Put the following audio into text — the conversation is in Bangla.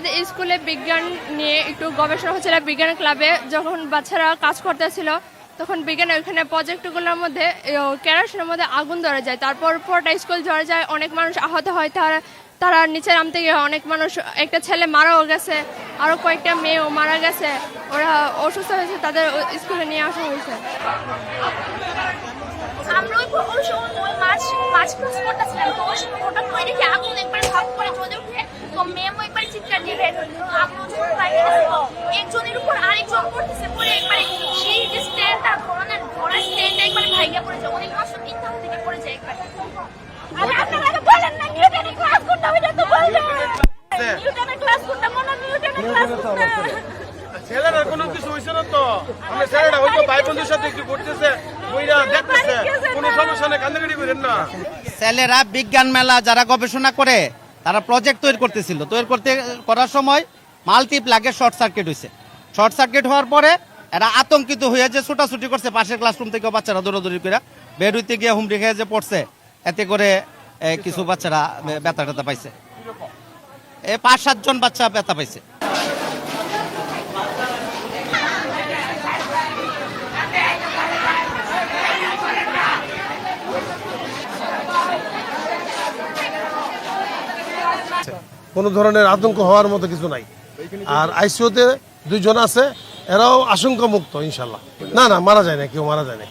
আমাদের স্কুলে বিজ্ঞান নিয়ে একটু গবেষণা হচ্ছিল, বিজ্ঞান ক্লাবে যখন বাচ্চারা কাজ করতেছিল, তখন বিজ্ঞানের ওইখানে প্রজেক্টগুলোর মধ্যে ক্যারাসনের মধ্যে আগুন ধরে যায়। তারপর পুরোটা স্কুল ঝরে যায়, অনেক মানুষ আহত হয়, তারা তারা নিচে নামতে গিয়ে অনেক মানুষ, একটা ছেলে মারাও গেছে আরও কয়েকটা মেয়েও মারা গেছে। ওরা অসুস্থ হয়েছে, তাদের স্কুলে নিয়ে আসা হয়েছে। আমরা গেছে একজনের উপর আরেকজন পড়তেছে পড়ে একবারে সেই যে স্ট্যান্ডটা ধরনের ধরা স্ট্যান্ডটা একবারে ভাইগা পড়ে যায় অনেক মাছ তিন তলা থেকে পড়ে যায় একবার। আরে আপনারা বলেন না নিউটনের ক্লাস কোনটা ওইটা তো বলবেন। নিউটনের ক্লাস কোনটা মনে নিউটনের ক্লাস কোনটা? ছেলেরা কোনো কিছু হয়েছে না তো? আমরা ছেলেরা হয়তো ভাই বন্ধুর সাথে একটু করতেছে বইরা দেখতেছে কোনো সমস্যা নেই কান্দাকাটি করেন না। ছেলেরা বিজ্ঞান মেলা যারা গবেষণা করে তারা প্রজেক্ট তৈরি করতেছিল। তৈরি করতে, করার সময় মাল্টিপ্লাগে শর্ট সার্কিট হয়েছে শর্ট সার্কিট হওয়ার পরে এরা আতঙ্কিত হয়ে যে ছুটাছুটি করছে, পাশের ক্লাসরুম থেকে বাচ্চারা দৌড়াদৌড়ি করে বের হইতে গিয়ে হুমড়ি খেয়ে যে পড়ছে, এতে করে কিছু বাচ্চারা ব্যথা ট্যাথা পাইছে। পাঁচ সাতজন বাচ্চা ব্যথা পাইছে। কোনো ধরনের আতঙ্ক হওয়ার মতো কিছু নাই। আর আইসিওতে দুইজন আছে, এরাও আশঙ্কা মুক্ত ইনশাল্লাহ না না, মারা যায় না কেউ মারা যায় না।